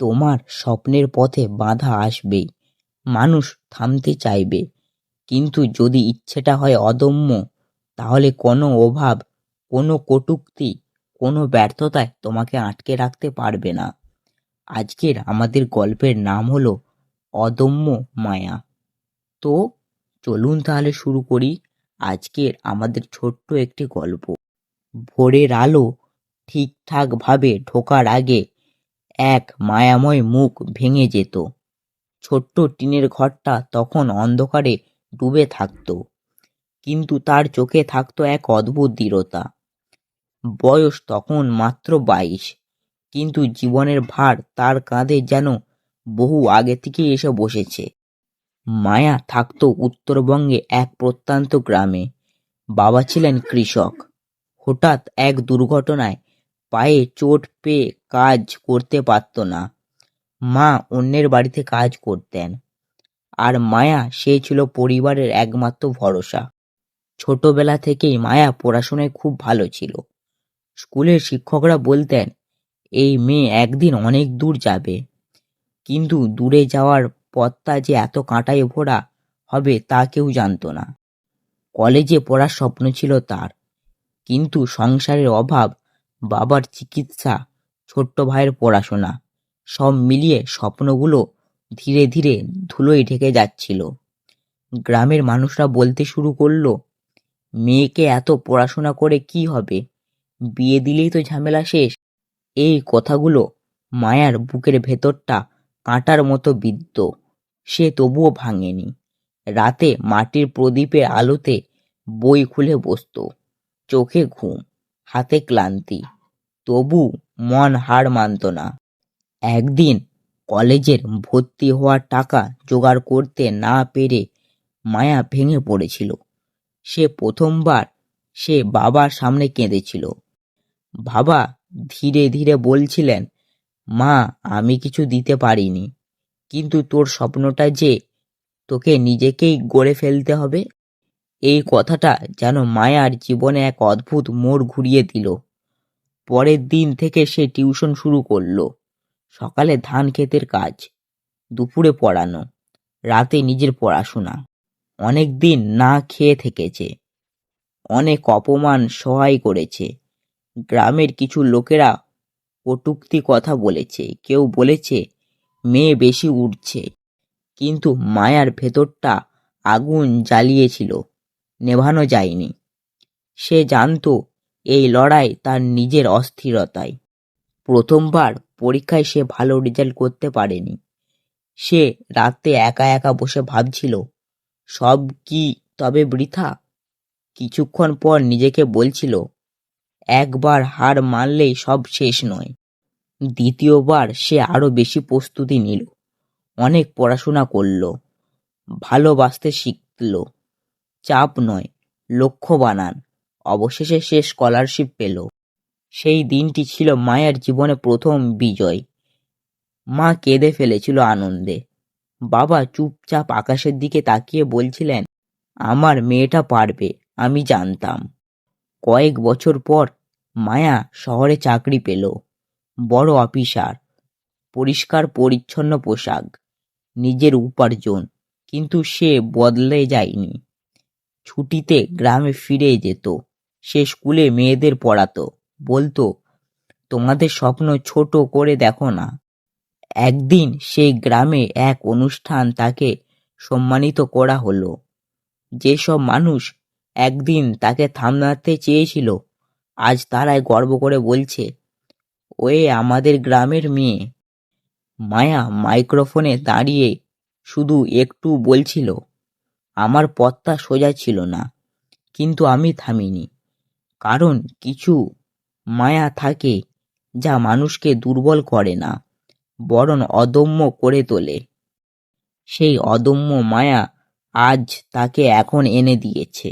তোমার স্বপ্নের পথে বাধা আসবেই। মানুষ থামতে চাইবে। কিন্তু যদি ইচ্ছেটা হয় অদম্য, তাহলে কোনো অভাব, কোনো কটূক্তি, কোনো ব্যর্থতায় তোমাকে আটকে রাখতে পারবে না। আজকের আমাদের গল্পের নাম হলো অদম্য মায়া। তো চলুন তাহলে শুরু করি আজকের আমাদের ছোট্ট একটি গল্প। ভোরের আলো ঠিকঠাকভাবে ঢোকার আগে এক মায়াময় মুখ ভেঙে যেত। ছোট্ট টিনের ঘরটা তখন অন্ধকারে ডুবে থাকত। কিন্তু তার চোখে থাকতো এক অদ্ভুত দৃঢ়তা। বয়স তখন মাত্র বাইশ, কিন্তু জীবনের ভার তার কাঁধে যেন বহু আগে থেকেই এসে বসেছে। মায়া থাকতো উত্তরবঙ্গে এক প্রত্যন্ত গ্রামে। বাবা ছিলেন কৃষক। হঠাৎ এক দুর্ঘটনায় পায়ে চোট পেয়ে কাজ করতে পারত না। মা অন্যের বাড়িতে কাজ করতেন। আর মায়া সে ছিল পরিবারের একমাত্র ভরসা। ছোটবেলা থেকেই মায়া পড়াশোনায় খুব ভালো ছিল। স্কুলের শিক্ষকরা বলতেন, এই মেয়ে একদিন অনেক দূর যাবে। কিন্তু দূরে যাওয়ার পথটা যে এত কাঁটায় ভরা হবে তা কেউ জানতো না। কলেজে পড়ার স্বপ্ন ছিল তার। কিন্তু সংসারের অভাব বাবার চিকিৎসা, ছোট্ট ভাইয়ের পড়াশোনা, সব মিলিয়ে স্বপ্নগুলো ধীরে ধীরে ধুলোয় ঢেকে যাচ্ছিল। গ্রামের মানুষরা বলতে শুরু করল, মেয়েকে এত পড়াশোনা করে কি হবে? বিয়ে দিলেই তো ঝামেলা শেষ। এই কথাগুলো মায়ার বুকের ভেতরটা কাঁটার মতো বিদ্ধ, সে তবুও ভাঙেনি। রাতে মাটির প্রদীপের আলোতে বই খুলে বসত, চোখে ঘুম। হাতে ক্লান্তি। তবু মন হার মানত না। একদিন কলেজের ভর্তি হওয়ার টাকা জোগাড় করতে না পেরে মায়া ভেঙে পড়েছিল। সে প্রথমবার সে বাবার সামনে কেঁদেছিল। বাবা ধীরে ধীরে বলছিলেন, মা, আমি কিছু দিতে পারিনি। কিন্তু তোর স্বপ্নটা যে তোকে নিজেকেই গড়ে ফেলতে হবে এই কথাটা যেন মায়ার জীবনে এক অদ্ভুত মোড় ঘুরিয়ে দিল। পরের দিন থেকে সে টিউশন শুরু করল। সকালে ধান ক্ষেতের কাজ, দুপুরে পড়ানো, রাতে নিজের পড়াশোনা। অনেক দিন না খেয়ে থেকেছে। অনেক অপমান সহায় করেছে। গ্রামের কিছু লোকেরা কটুক্তি কথা বলেছে। কেউ বলেছে, মেয়ে বেশি উঠছে কিন্তু মায়ার ভেতরটা আগুন জ্বালিয়েছিল। নেভানো যায়নি। সে জানতো এই লড়াই তার নিজের অস্থিরতায়। প্রথমবার পরীক্ষায় সে ভালো রেজাল্ট করতে পারেনি। সে রাতে একা একা বসে ভাবছিল, সব কি তবে বৃথা? কিছুক্ষণ পর নিজেকে বলছিল, একবার হার মানলেই সব শেষ নয়। দ্বিতীয়বার সে আরও বেশি প্রস্তুতি নিল, অনেক পড়াশোনা করল, ভালোবাসতে শিখল। চাপ নয়, লক্ষ্য বানান। অবশেষে সে স্কলারশিপ পেল। সেই দিনটি ছিল মায়ের জীবনে প্রথম বিজয়। মা কেঁদে ফেলেছিল আনন্দে। বাবা চুপচাপ আকাশের দিকে তাকিয়ে বলছিলেন, আমার মেয়েটা পারবে, আমি জানতাম। কয়েক বছর পর মায়া শহরে চাকরি পেল। বড় অফিসার, পরিষ্কার পরিচ্ছন্ন পোশাক, নিজের উপার্জন, কিন্তু সে বদলে যায়নি। ছুটিতে গ্রামে ফিরে যেত। সে স্কুলে মেয়েদের পড়াতো। বলতো, তোমাদের স্বপ্ন ছোট করে দেখো না। একদিন সেই গ্রামে এক অনুষ্ঠান তাকে সম্মানিত করা হলো। যেসব মানুষ একদিন তাকে থামনাতে চেয়েছিল, আজ তারাই গর্ব করে বলছে, ওয়ে আমাদের গ্রামের মেয়ে। মায়া মাইক্রোফোনে দাঁড়িয়ে শুধু একটু বলছিল আমার পথটা সোজা ছিল না, কিন্তু আমি থামিনি। কারণ কিছু মায়া থাকে যা মানুষকে দুর্বল করে না, বরং অদম্য করে তোলে। সেই অদম্য মায়া আজ তাকে এখন এনে দিয়েছে।